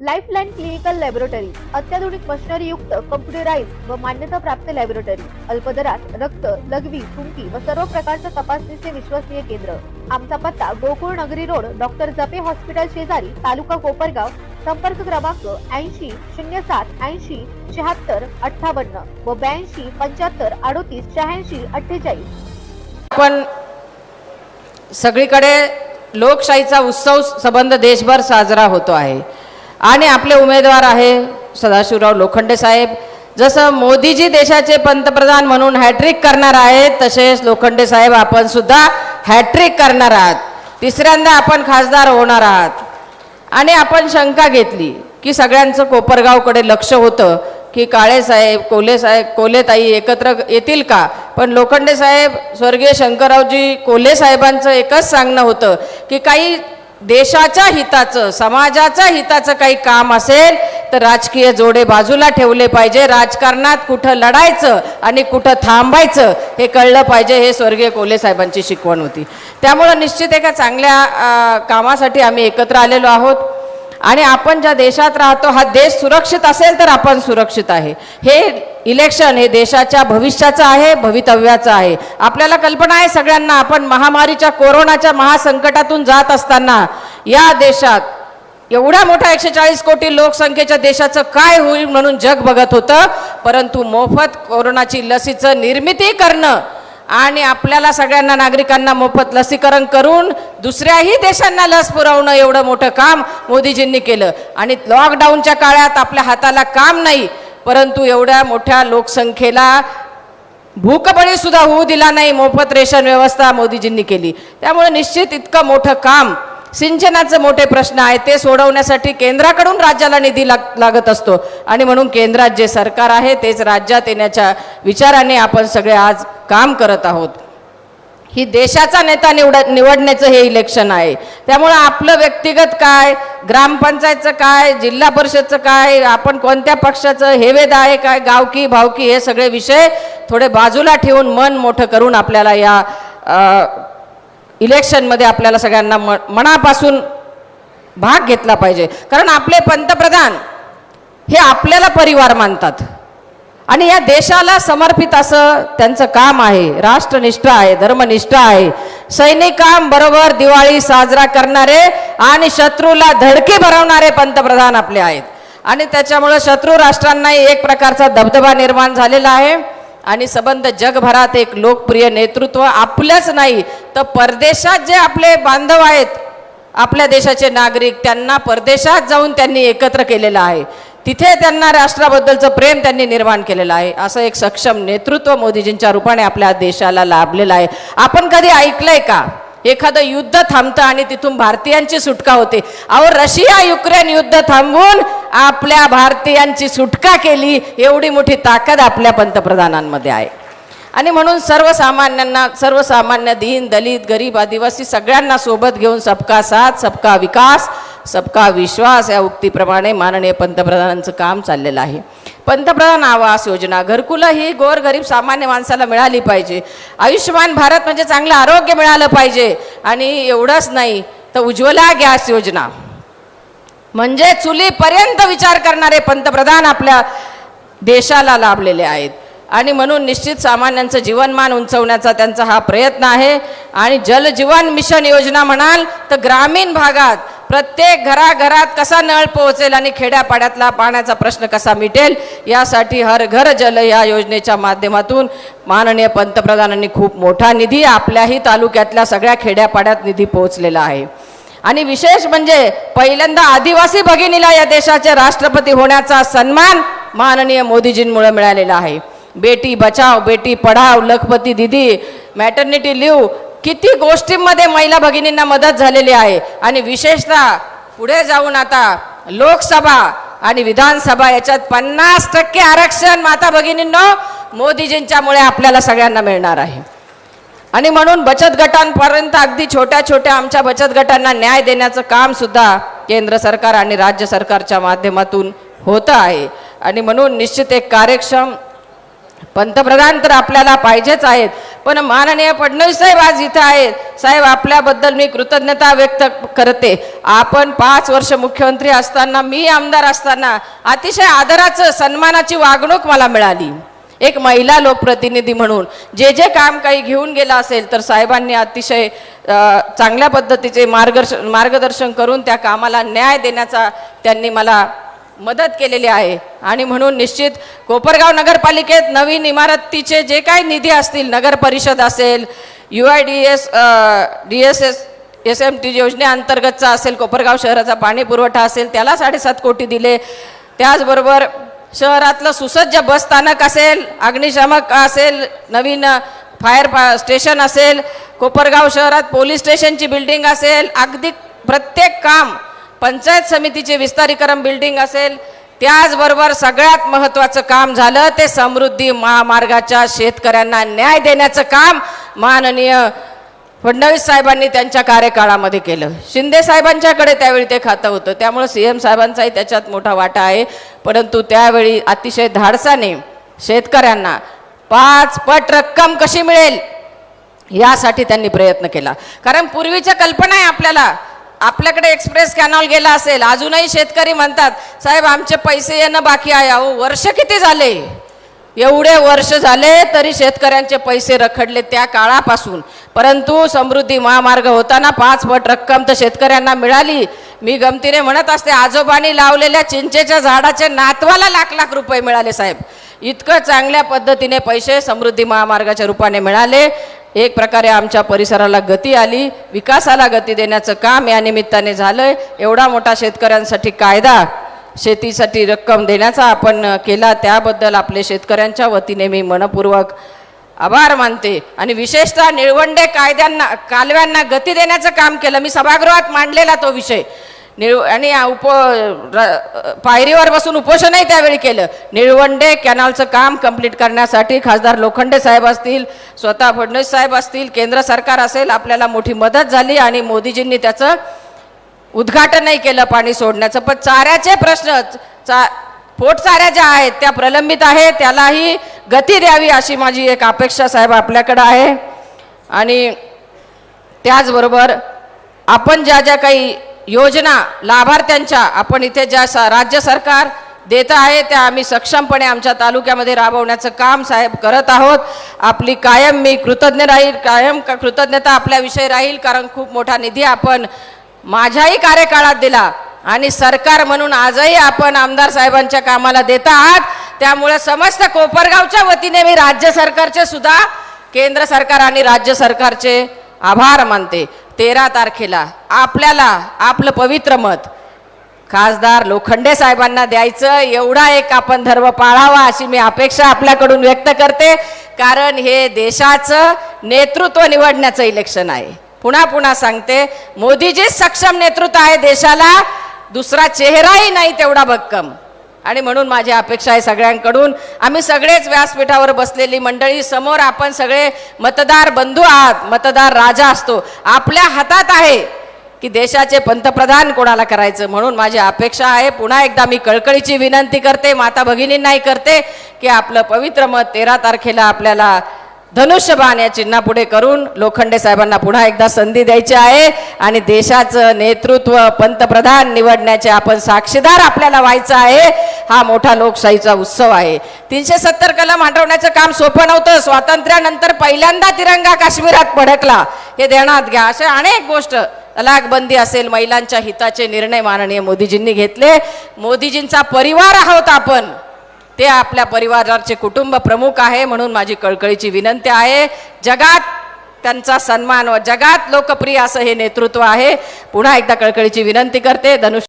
Lifeline clinical laboratory अत्याधुनिक machinery युक्त computerise व मान्यता प्राप्त लॅबोरेटरी अल्पदरात रक्त लघवी थुंकी व सर्व प्रकारच्या तपासणीचे विश्वसनीय केंद्र. आमचा पत्ता गोकुळ नगरी रोड डॉक्टर जपे हॉस्पिटल शेजारी तालुका कोपरगाव संपर्क क्रमांक ऐंशी शून्य सात ऐंशी शहात्तर अठ्ठावन्न व ब्याऐंशी पंच्याहत्तर अडोतीस शहाऐंशी अठ्ठेचाळीस. पण सगळीकडे लोकशाहीचा उत्सव संबंध देशभर साजरा होतो आहे. आणि आपले उमेदवार आहे सदाशिवराव लोखंडे साहेब. जसं मोदीजी देशाचे पंतप्रधान म्हणून हॅट्रिक करणार आहेत तसेच लोखंडे साहेब आपण सुद्धा हॅट्रिक करणार आहात. तिसऱ्यांदा आपण खासदार होणार आहात. आणि आपण शंका घेतली की सगळ्यांचं कोपरगावकडे लक्ष होतं की काळेसाहेब कोलेसाहेब कोलेताई एकत्र येतील का? पण लोखंडे साहेब स्वर्गीय शंकररावजी कोलेसाहेबांचं एकच सांगणं होतं की काही देशाच्या हिताचं समाजाच्या हिताचं काही काम असेल तर राजकीय जोडे बाजूला ठेवले पाहिजे. राजकारणात कुठं लढायचं आणि कुठं थांबायचं हे कळलं पाहिजे हे स्वर्गीय कोले साहेबांची शिकवण होती. त्यामुळं निश्चित एका चांगल्या कामासाठी आम्ही एकत्र आलेलो आहोत. आणि आपण ज्या देशात राहतो हा देश सुरक्षित असेल तर आपण सुरक्षित आहे. हे इलेक्शन हे देशाच्या भविष्याचं आहे भवितव्याचं आहे. आपल्याला कल्पना आहे सगळ्यांना आपण महामारीच्या कोरोनाच्या महासंकटातून जात असताना या देशात एवढ्या मोठ्या एकशे चाळीस कोटी लोकसंख्येच्या देशाचं काय होईल म्हणून जग बघत होतं परंतु मोफत कोरोनाची लसीचं निर्मिती करणं आणि आपल्याला सगळ्यांना नागरिकांना मोफत लसीकरण करून दुसऱ्याही देशांना लस पुरवणं एवढं मोठं काम मोदीजींनी केलं. आणि लॉकडाऊनच्या काळात आपल्या हाताला काम नाही परंतु एवढ्या मोठ्या लोकसंख्येला भूकबळी सुद्धा होऊ दिला नाही. मोफत रेशन व्यवस्था मोदीजींनी केली. त्यामुळे निश्चित इतकं मोठं काम सिंचनाचे मोठे प्रश्न आहेत ते सोडवण्यासाठी केंद्राकडून राज्याला निधी लाग लागत असतो. आणि म्हणून केंद्रात जे सरकार आहे तेच राज्यात येण्याच्या विचाराने आपण सगळे आज काम करत आहोत. ही देशाचा नेता निवड निवडण्याचं हे इलेक्शन आहे. त्यामुळं आपलं व्यक्तिगत काय ग्रामपंचायतचं काय जिल्हा परिषदचं काय आपण कोणत्या पक्षाचं हेवेद आहे काय गावकी भावकी हे सगळे विषय थोडे बाजूला ठेवून मन मोठं करून आपल्याला या इलेक्शनमध्ये आपल्याला सगळ्यांना म मनापासून भाग घेतला पाहिजे. कारण आपले पंतप्रधान हे आपल्याला परिवार मानतात. आणि या देशाला समर्पित असं त्यांचं काम आहे. राष्ट्रनिष्ठ आहे धर्मनिष्ठ आहे. सैनिकांबरोबर दिवाळी साजरा करणारे आणि शत्रूला धडकी भरवणारे पंतप्रधान आपले आहेत. आणि त्याच्यामुळं शत्रू राष्ट्रांनाही एक प्रकारचा दबदबा निर्माण झालेला आहे. आणि संबंध जगभरात एक लोकप्रिय नेतृत्व आपलंच नाही तर परदेशात जे आपले बांधव आहेत आपल्या देशाचे नागरिक त्यांना परदेशात जाऊन त्यांनी एकत्र केलेलं आहे. तिथे त्यांना राष्ट्राबद्दलचं प्रेम त्यांनी निर्माण केलेलं आहे. असं एक सक्षम नेतृत्व मोदीजींच्या रूपाने आपल्या देशाला लाभलेलं आहे. आपण कधी ऐकलंय का? एखादं युद्ध थांबतं आणि तिथून भारतीयांची सुटका होते. अहो रशिया युक्रेन युद्ध थांबवून आपल्या भारतीयांची सुटका केली. एवढी मोठी ताकद आपल्या पंतप्रधानांमध्ये आहे. आणि म्हणून सर्वसामान्यांना सर्वसामान्य दीन दलित गरीब आदिवासी सगळ्यांना सोबत घेऊन सबका साथ सबका विकास सबका विश्वास या उक्तीप्रमाणे माननीय पंतप्रधानांचं काम चाललेलं आहे. पंतप्रधान आवास योजना घरकुलं ही गोरगरीब सामान्य माणसाला मिळाली पाहिजे. आयुष्यमान भारत म्हणजे चांगलं आरोग्य मिळालं पाहिजे. आणि एवढंच नाही तर उज्ज्वला गॅस योजना. म्हणजे चुलीपर्यंत विचार करणारे पंतप्रधान आपल्या देशाला लाभलेले आहेत. आणि म्हणून निश्चित सामान्यांचं जीवनमान उंचवण्याचा त्यांचा हा प्रयत्न आहे. आणि जल जीवन मिशन योजना म्हणाल तर ग्रामीण भागात प्रत्येक घराघरात कसा नळ पोहोचेल आणि खेड्यापाड्यातला पाण्याचा प्रश्न कसा मिटेल यासाठी हर घर जल या योजनेच्या माध्यमातून माननीय पंतप्रधानांनी खूप मोठा निधी आपल्याही तालुक्यातल्या सगळ्या खेड्यापाड्यात निधी पोहोचलेला आहे. आणि विशेष म्हणजे पहिल्यांदा आदिवासी भगिनीला या देशाचे राष्ट्रपती होण्याचा सन्मान माननीय मोदीजींमुळे मिळालेला आहे. बेटी बचाव बेटी पढाव लखपती दिदी मॅटर्निटी लिव्ह किती गोष्टींमध्ये महिला भगिनींना मदत झालेली आहे. आणि विशेषतः पुढे जाऊन आता लोकसभा आणि विधानसभा याच्यात पन्नास टक्के आरक्षण माता भगिनींनो मोदीजींच्यामुळे आपल्याला सगळ्यांना मिळणार आहे. आणि म्हणून बचत गटांपर्यंत अगदी छोट्या छोट्या आमच्या बचत गटांना न्याय देण्याचं काम सुद्धा केंद्र सरकार आणि राज्य सरकारच्या माध्यमातून होतं आहे. आणि म्हणून निश्चित एक कार्यक्षम पंतप्रधान तर आपल्याला पाहिजेच आहेत. पण माननीय फडणवीस साहेब आज इथं आहेत. साहेब आपल्याबद्दल मी कृतज्ञता व्यक्त करते. आपण पाच वर्ष मुख्यमंत्री असताना मी आमदार असताना अतिशय आदराचं सन्मानाची वागणूक मला मिळाली. एक महिला लोकप्रतिनिधी म्हणून. जे जे काम काही घेऊन गेलं असेल तर साहेबांनी अतिशय चांगल्या पद्धतीचे मार्गदर्शन मार्गदर्शन करून त्या कामाला न्याय देण्याचा त्यांनी मला मदत केलेली आहे. आणि म्हणून निश्चित कोपरगाव नगरपालिकेत नवीन इमारतीचे जे काही निधी असतील नगर परिषद असेल U I D S D S S S M T योजनेअंतर्गतचा असेल कोपरगाव शहराचा पाणी पुरवठा असेल त्याला साडेसात कोटी दिले. त्याचबरोबर शहरातलं सुसज्ज बस स्थानक असेल अग्निशामक असेल नवीन फायर पा स्टेशन असेल कोपरगाव शहरात पोलीस स्टेशनची बिल्डिंग असेल अगदी प्रत्येक काम पंचायत समितीचे विस्तारीकरण बिल्डिंग असेल त्याचबरोबर सगळ्यात महत्त्वाचं काम झालं ते समृद्धी महामार्गाच्या शेतकऱ्यांना न्याय देण्याचं काम माननीय फडणवीस साहेबांनी त्यांच्या कार्यकाळामध्ये केलं. शिंदे साहेबांच्याकडे त्यावेळी ते खातं होतं. त्यामुळे सी एम साहेबांचाही त्याच्यात मोठा वाटा आहे. परंतु त्यावेळी अतिशय धाडसाने शेतकऱ्यांना पाच पट रक्कम कशी मिळेल यासाठी त्यांनी प्रयत्न केला. कारण पूर्वीच्या कल्पना आहे आपल्याला आपल्याकडे एक्सप्रेस कॅनॉल गेला असेल अजूनही शेतकरी म्हणतात साहेब आमचे पैसे येणं बाकी आहे अहो वर्ष किती झाले? एवढे वर्ष झाले तरी शेतकऱ्यांचे पैसे रखडले त्या काळापासून. परंतु समृद्धी महामार्ग होताना पाच पट रक्कम तर शेतकऱ्यांना मिळाली. मी गमतीने म्हणत असते आजोबांनी लावलेल्या चिंचेच्या झाडाचे नातवाला लाख लाख रुपये मिळाले साहेब. इतकं चांगल्या पद्धतीने पैसे समृद्धी महामार्गाच्या रूपाने मिळाले. एक प्रकारे आमच्या परिसराला गती आली विकासाला गती देण्याचं काम या निमित्ताने झालं एवढा मोठा शेतकऱ्यांसाठी कायदा शेतीसाठी रक्कम देण्याचा आपण केला. त्याबद्दल आपले शेतकऱ्यांच्या वतीने मी मनपूर्वक आभार मानते. आणि विशेषतः निळवंडे कायद्यांना कालव्यांना गती देण्याचं काम केलं. मी सभागृहात मांडलेला तो विषय. निळ आणि उप र- पायरीवर बसून उपोषणही त्यावेळी केलं. निळवंडे कॅनलचं काम कंप्लीट करण्यासाठी खासदार लोखंडे साहेब असतील स्वतः फडणवीस साहेब असतील केंद्र सरकार असेल आपल्याला मोठी मदत झाली आणि मोदीजींनी त्याचं उद्घाटनही केलं पाणी सोडण्याचं. पण चाऱ्याचे प्रश्न चा पोटचाऱ्या ज्या आहेत त्या प्रलंबित आहेत त्यालाही गती द्यावी अशी माझी एक अपेक्षा साहेब आपल्याकडं आहे. आणि त्याचबरोबर आपण ज्या ज्या काही योजना लाभार्थ्यांच्या आपण इथे ज्या स राज्य सरकार देत आहे त्या आम्ही सक्षमपणे आमच्या तालुक्यामध्ये राबवण्याचं काम साहेब करत आहोत. आपली कायम मी कृतज्ञ राहील कायम कृतज्ञता आपल्याविषयी राहील कारण खूप मोठा निधी आपण माझ्याही कार्यकाळात दिला आणि सरकार म्हणून आजही आपण आमदार साहेबांच्या कामाला देत आहात. त्यामुळे समस्त कोपरगावच्या वतीने मी राज्य सरकारचे सुद्धा केंद्र सरकार आणि राज्य सरकारचे आभार मानते. तेरा तारखेला आपल्याला आपलं पवित्र मत. खासदार लोखंडे साहेबांना द्यायचं एवढा एक आपण धर्म पाळावा अशी मी अपेक्षा आपल्याकडून व्यक्त करते. कारण हे देशाचं नेतृत्व निवडण्याचं इलेक्शन आहे. पुन्हा पुन्हा सांगते मोदीजीच सक्षम नेतृत्व आहे देशाला दुसरा चेहराही नाही तेवढा भक्कम. आणि म्हणून माझी अपेक्षा आहे सगळ्यांकडून. आम्ही सगळेच व्यासपीठावर बसलेली मंडळी समोर आपण सगळे मतदार बंधू आहात मतदार राजा असतो. आपल्या हातात आहे की देशाचे पंतप्रधान कोणाला करायचं म्हणून माझी अपेक्षा आहे. पुन्हा एकदा मी कळकळीची विनंती करते माता भगिनींनाही करते की आपलं पवित्र मत तेरा तारखेला आपल्याला धनुष्यबाण या चिन्हापुढे करून लोखंडे साहेबांना पुन्हा एकदा संधी द्यायची आहे आणि देशाचं नेतृत्व पंतप्रधान निवडण्याचे आपण साक्षीदार आपल्याला व्हायचं आहे. हा मोठा लोकशाहीचा उत्सव आहे. तीनशे सत्तर कलम हटवण्याचं काम सोपं नव्हतं. स्वातंत्र्यानंतर पहिल्यांदा तिरंगा काश्मीरात पडकला हे ध्यानात घ्या. अशा अनेक गोष्ट. तलाकबंदी असेल महिलांच्या हिताचे निर्णय माननीय मोदीजींनी घेतले. मोदीजींचा परिवार आहोत आपण. ते आपल्या परिवाराचे कुटुंब प्रमुख आहे म्हणून माझी कळकळीची विनंती आहे. जगात त्यांचा सन्मान व जगात लोकप्रिय असं हे नेतृत्व आहे. पुन्हा एकदा कळकळीची विनंती करते. धनुष